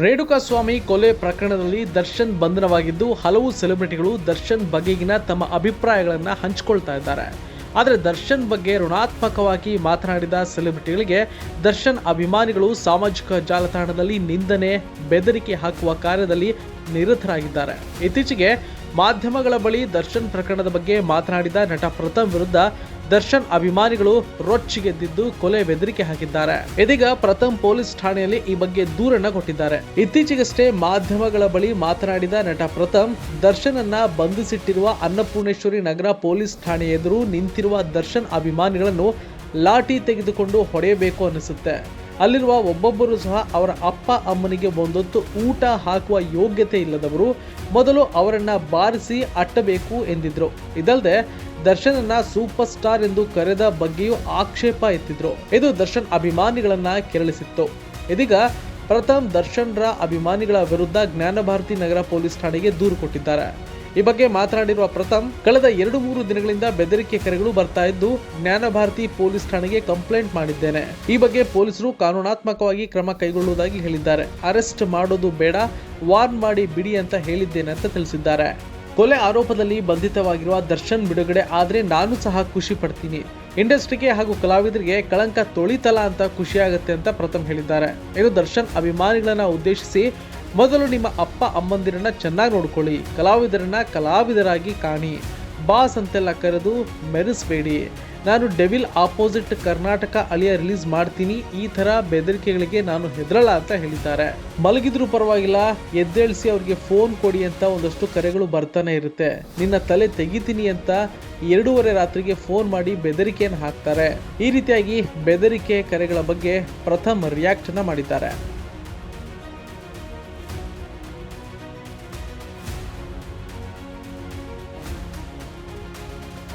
ರೇಣುಕಾ ಸ್ವಾಮಿ ಕೊಲೆ ಪ್ರಕರಣದಲ್ಲಿ ದರ್ಶನ್ ಬಂಧನವಾಗಿದ್ದು ಹಲವು ಸೆಲೆಬ್ರಿಟಿಗಳು ದರ್ಶನ್ ಬಗೆಗಿನ ತಮ್ಮ ಅಭಿಪ್ರಾಯಗಳನ್ನು ಹಂಚಿಕೊಳ್ತಾ ಇದ್ದಾರೆ. ಆದರೆ ದರ್ಶನ್ ಬಗ್ಗೆ ಋಣಾತ್ಮಕವಾಗಿ ಮಾತನಾಡಿದ ಸೆಲೆಬ್ರಿಟಿಗಳಿಗೆ ದರ್ಶನ್ ಅಭಿಮಾನಿಗಳು ಸಾಮಾಜಿಕ ಜಾಲತಾಣದಲ್ಲಿ ನಿಂದನೆ, ಬೆದರಿಕೆ ಹಾಕುವ ಕಾರ್ಯದಲ್ಲಿ ನಿರತರಾಗಿದ್ದಾರೆ. ಇತ್ತೀಚೆಗೆ ಮಾಧ್ಯಮಗಳ ಬಳಿ ದರ್ಶನ್ ಪ್ರಕರಣದ ಬಗ್ಗೆ ಮಾತನಾಡಿದ ನಟ ಪ್ರಥಮ್ ವಿರುದ್ಧ ದರ್ಶನ್ ಅಭಿಮಾನಿಗಳು ರೊಚ್ಚಿಗೆದ್ದಿದ್ದು ಕೊಲೆ ಬೆದರಿಕೆ ಹಾಕಿದ್ದಾರೆ. ಇದೀಗ ಪ್ರಥಮ್ ಪೊಲೀಸ್ ಠಾಣೆಯಲ್ಲಿ ಈ ಬಗ್ಗೆ ದೂರನ್ನ ಕೊಟ್ಟಿದ್ದಾರೆ. ಇತ್ತೀಚೆಗಷ್ಟೇ ಮಾಧ್ಯಮಗಳ ಬಳಿ ಮಾತನಾಡಿದ ನಟ ಪ್ರಥಮ್ ದರ್ಶನ್ ಅನ್ನ ಬಂಧಿಸಿಟ್ಟಿರುವ ಅನ್ನಪೂರ್ಣೇಶ್ವರಿ ನಗರ ಪೊಲೀಸ್ ಠಾಣೆ ಎದುರು ನಿಂತಿರುವ ದರ್ಶನ್ ಅಭಿಮಾನಿಗಳನ್ನು ಲಾಠಿ ತೆಗೆದುಕೊಂಡು ಹೊಡೆಯಬೇಕು ಅನಿಸುತ್ತೆ ಅಲ್ಲಿರುವ ಒಬ್ಬೊಬ್ಬರು ಸಹ ಅವರ ಅಪ್ಪ ಅಮ್ಮನಿಗೆ ಒಂದೊತ್ತು ಊಟ ಹಾಕುವ ಯೋಗ್ಯತೆ ಇಲ್ಲದವರು ಮೊದಲು ಅವರನ್ನ ಬಾರಿಸಿ ಅಟ್ಟಬೇಕು ಎಂದಿದ್ರು. ಇದಲ್ಲದೆ ದರ್ಶನನ್ನ ಸೂಪರ್ ಸ್ಟಾರ್ ಎಂದು ಕರೆದ ಬಗ್ಗೆಯೂ ಆಕ್ಷೇಪ ಎತ್ತಿದ್ರು. ಇದು ದರ್ಶನ್ ಅಭಿಮಾನಿಗಳನ್ನ ಕೆರಳಿಸಿತ್ತು. ಇದೀಗ ಪ್ರಥಮ್ ದರ್ಶನ್ರ ಅಭಿಮಾನಿಗಳ ವಿರುದ್ಧ ಜ್ಞಾನಭಾರತಿ ನಗರ ಪೊಲೀಸ್ ಠಾಣೆಗೆ ದೂರು ಕೊಟ್ಟಿದ್ದಾರೆ. ಈ ಬಗ್ಗೆ ಮಾತನಾಡಿರುವ ಪ್ರಥಮ್, ಕಳೆದ ಎರಡು ಮೂರು ದಿನಗಳಿಂದ ಬೆದರಿಕೆ ಕರೆಗಳು ಬರ್ತಾ ಇದ್ದು, ಜ್ಞಾನಭಾರತಿ ಪೊಲೀಸ್ ಠಾಣೆಗೆ ಕಂಪ್ಲೇಂಟ್ ಮಾಡಿದ್ದೇನೆ. ಈ ಬಗ್ಗೆ ಪೊಲೀಸರು ಕಾನೂನಾತ್ಮಕವಾಗಿ ಕ್ರಮ ಕೈಗೊಳ್ಳುವುದಾಗಿ ಹೇಳಿದ್ದಾರೆ. ಅರೆಸ್ಟ್ ಮಾಡೋದು ಬೇಡ, ವಾರ್ನ್ ಮಾಡಿ ಬಿಡಿ ಅಂತ ಹೇಳಿದ್ದೇನೆ ಅಂತ ತಿಳಿಸಿದ್ದಾರೆ. ಕೊಲೆ ಆರೋಪದಲ್ಲಿ ಬಂಧಿತವಾಗಿರುವ ದರ್ಶನ್ ಬಿಡುಗಡೆ ಆದರೆ ನಾನು ಸಹ ಖುಷಿ ಪಡ್ತೀನಿ. ಇಂಡಸ್ಟ್ರಿಗೆ ಹಾಗೂ ಕಲಾವಿದರಿಗೆ ಕಳಂಕ ತೊಳಿತಲ್ಲ ಅಂತ ಖುಷಿಯಾಗುತ್ತೆ ಅಂತ ಪ್ರಥಮ್ ಹೇಳಿದ್ದಾರೆ. ಇದು ದರ್ಶನ್ ಅಭಿಮಾನಿಗಳನ್ನ ಉದ್ದೇಶಿಸಿ ಮೊದಲು ನಿಮ್ಮ ಅಪ್ಪ ಅಮ್ಮಂದಿರನ್ನ ಚೆನ್ನಾಗಿ ನೋಡ್ಕೊಳ್ಳಿ, ಕಲಾವಿದರನ್ನ ಕಲಾವಿದರಾಗಿ ಕಾಣಿ. ಬಾಸ್ ಅಂತೆಲ್ಲ ಕರೆದು ಮೆರೆಸ್ಬೇಡಿ. ನಾನು ಡೆವಿಲ್ ಆಪೋಸಿಟ್ ಕರ್ನಾಟಕ ಅಳಿಯ ರಿಲೀಸ್ ಮಾಡ್ತೀನಿ, ಈ ಥರ ಬೆದರಿಕೆಗಳಿಗೆ ನಾನು ಹೆದರಲ್ಲ ಅಂತ ಹೇಳಿದ್ದಾರೆ. ಮಲಗಿದ್ರು ಪರವಾಗಿಲ್ಲ, ಎದ್ದೇಳಿಸಿ ಅವ್ರಿಗೆ ಫೋನ್ ಕೊಡಿ ಅಂತ ಒಂದಷ್ಟು ಕರೆಗಳು ಬರ್ತಾನೆ ಇರುತ್ತೆ. ನಿನ್ನ ತಲೆ ತೆಗಿತೀನಿ ಅಂತ ಎರಡೂವರೆ ರಾತ್ರಿಗೆ ಫೋನ್ ಮಾಡಿ ಬೆದರಿಕೆಯನ್ನು ಹಾಕ್ತಾರೆ. ಈ ರೀತಿಯಾಗಿ ಬೆದರಿಕೆ ಕರೆಗಳ ಬಗ್ಗೆ ಪ್ರಥಮ್ ರಿಯಾಕ್ಷನ್ ಮಾಡಿದ್ದಾರೆ.